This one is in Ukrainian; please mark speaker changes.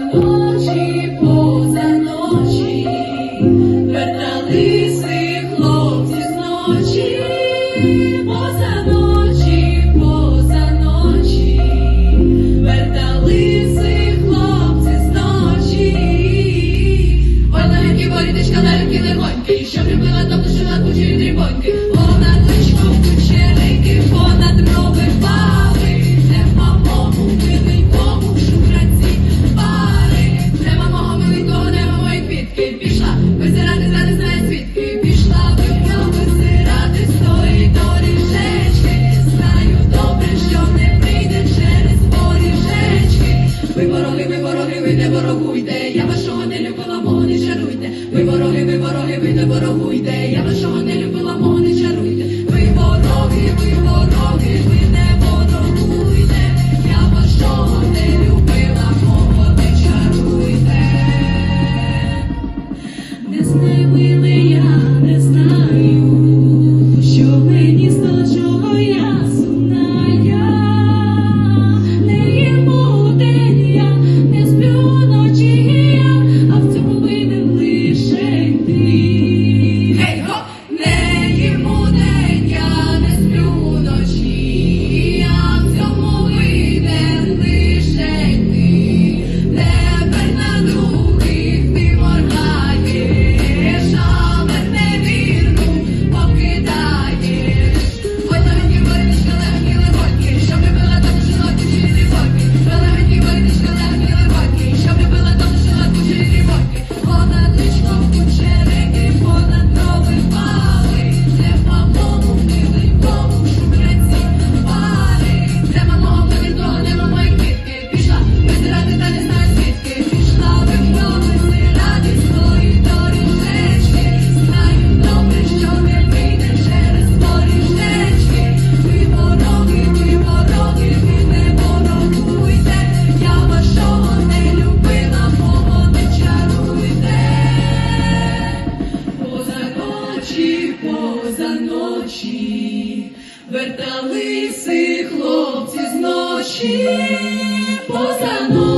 Speaker 1: Thank you. Соломони, шаруйте, ви вороги, ви вороги, ви не ворогуйте. поза ночі, верталися хлопці з ночі поза ночі.